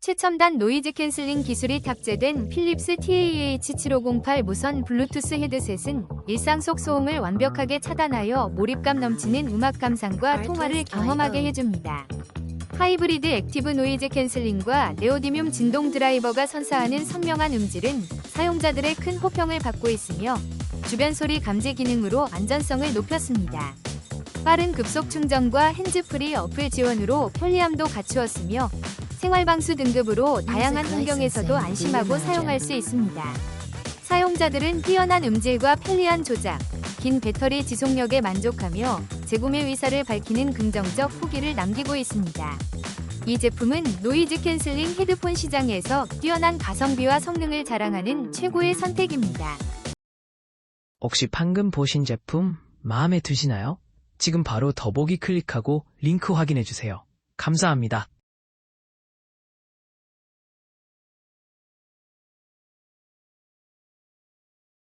최첨단 노이즈 캔슬링 기술이 탑재된 필립스 TAH7508 무선 블루투스 헤드셋은 일상 속 소음을 완벽하게 차단하여 몰입감 넘치는 음악 감상과 통화를 경험하게 해줍니다. 하이브리드 액티브 노이즈 캔슬링과 네오디뮴 진동 드라이버가 선사하는 선명한 음질은 사용자들의 큰 호평을 받고 있으며 주변 소리 감지 기능으로 안전성을 높였습니다. 빠른 급속 충전과 핸즈프리 어플 지원으로 편리함도 갖추었으며 생활방수 등급으로 다양한 환경에서도 안심하고 사용할 수 있습니다. 사용자들은 뛰어난 음질과 편리한 조작, 긴 배터리 지속력에 만족하며 재구매 의사를 밝히는 긍정적 후기를 남기고 있습니다. 이 제품은 노이즈 캔슬링 헤드폰 시장에서 뛰어난 가성비와 성능을 자랑하는 최고의 선택입니다. 혹시 방금 보신 제품 마음에 드시나요? 지금 바로 더보기 클릭하고 링크 확인해 주세요. 감사합니다.